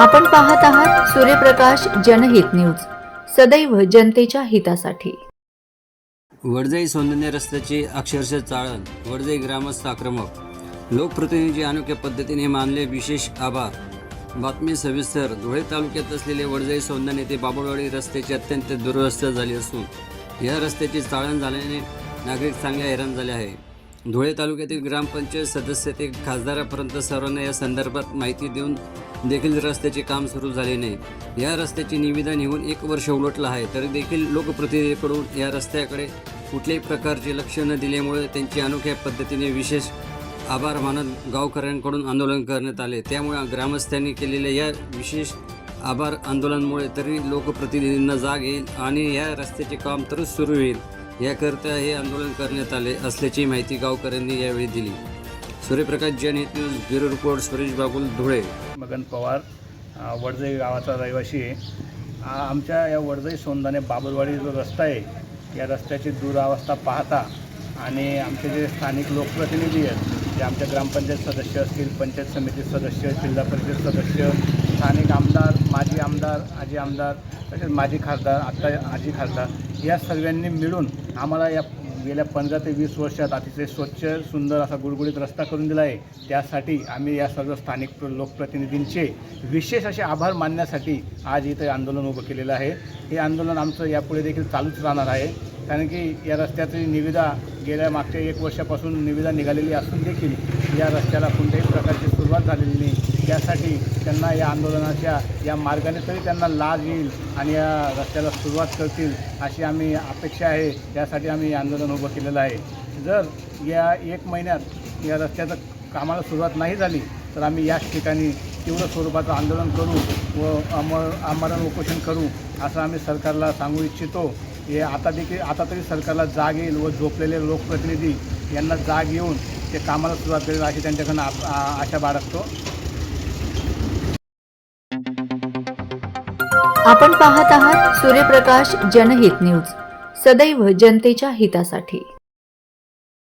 आपण पाहत आहात सूर्यप्रकाश जनहित न्यूज सदैव जनतेच्या हितासाठी. वडजई सौंदर्य रस्त्याची अक्षरशः चाळण वडजई ग्रामस्थ आक्रमक. लोकप्रतिनिधी अनोख्या पद्धतीने मानले विशेष आभार. बातमी सविस्तर धुळे तालुक्यात असलेले वडजई सौंदर्य ते बाबुळवाडी रस्त्याची अत्यंत दुरवस्था झाली असून या रस्त्याची चाळण झाल्याने नागरिक चांगले हैराण झाले आहे धुळे तालुक्यातील ग्रामपंचायत सदस्य ते खासदारापर्यंत सर्वांना या संदर्भात माहिती देऊन देखील रस्त्याचे काम सुरू झाले नाही. या रस्त्याची निविदा निघून एक वर्ष उलटलं आहे तरी देखील लोकप्रतिनिधीकडून या रस्त्याकडे कुठल्याही प्रकारचे लक्ष न दिल्यामुळे त्यांची अनोख्या पद्धतीने विशेष आभार मानत गावकऱ्यांकडून आंदोलन करण्यात आले. त्यामुळे ग्रामस्थांनी केलेल्या या विशेष आभार आंदोलनामुळे तरी लोकप्रतिनिधींना जाग येईल आणि या रस्त्याचे काम तरच सुरू होईल. याकरिता हे आंदोलन करण्यात आले असल्याची माहिती गावकऱ्यांनी यावेळी दिली. सूर्यप्रकाश जैन हित news bureau report Suresh Babul Dhule. Magan Pawar Wadjai गावाचा रहिवासी आहे. आमच्या या वडजई सोंदाने बाबरवाडी जो रस्ता आहे या रस्त्याची दुरावस्था पाहता आणि आमचे जे स्थानिक लोकप्रतिनिधी आहेत जे आमच्या ग्रामपंचायत सदस्य असतील पंचायत समिती सदस्य जिल्हा परिषद सदस्य स्थानिक आमदार माजी आमदार आजी आमदार तसेच माजी खासदार आत्ता आजी खासदार या सर्वांनी मिळून आम्हाला या गेल्या पंधरा ते वीस वर्षात अतिशय स्वच्छ सुंदर असा गुळगुळीत रस्ता करून दिला आहे. त्यासाठी आम्ही या सर्व स्थानिक लोकप्रतिनिधींचे विशेष असे आभार मानण्यासाठी आज इथे आंदोलन उभं केलेलं आहे. हे आंदोलन आमचं यापुढे देखील चालूच राहणार आहे. कारण की या रस्त्याची निविदा गेल्या मागच्या एक वर्षापासून निविदा निघालेली असून देखील या रस्त्याला कोणत्याही प्रकारची सुरुवात झालेली नाही. त्यासाठी त्यांना या आंदोलनाच्या या मार्गाने तरी त्यांना लाभ येईल आणि या रस्त्याला सुरुवात करतील अशी आम्ही अपेक्षा आहे. त्यासाठी आम्ही आंदोलन उभं केलेलं आहे. जर या एक महिन्यात या रस्त्याचं कामाला सुरुवात नाही झाली तर आम्ही याच ठिकाणी तीव्र स्वरूपाचं आंदोलन करू व अमर आमरण उपोषण करू असं आम्ही सरकारला सांगू इच्छितो. हे आता देखील आता तरी सरकारला जाग येईल व झोपलेले लोकप्रतिनिधी यांना जाग येऊन ते कामाला सुरुवात करेल अशी त्यांच्याकडनं आशा बाळगतो. आपण पाहत आहात सूर्यप्रकाश जनहित न्यूज. सदैव जनतेच्या हितासाठी.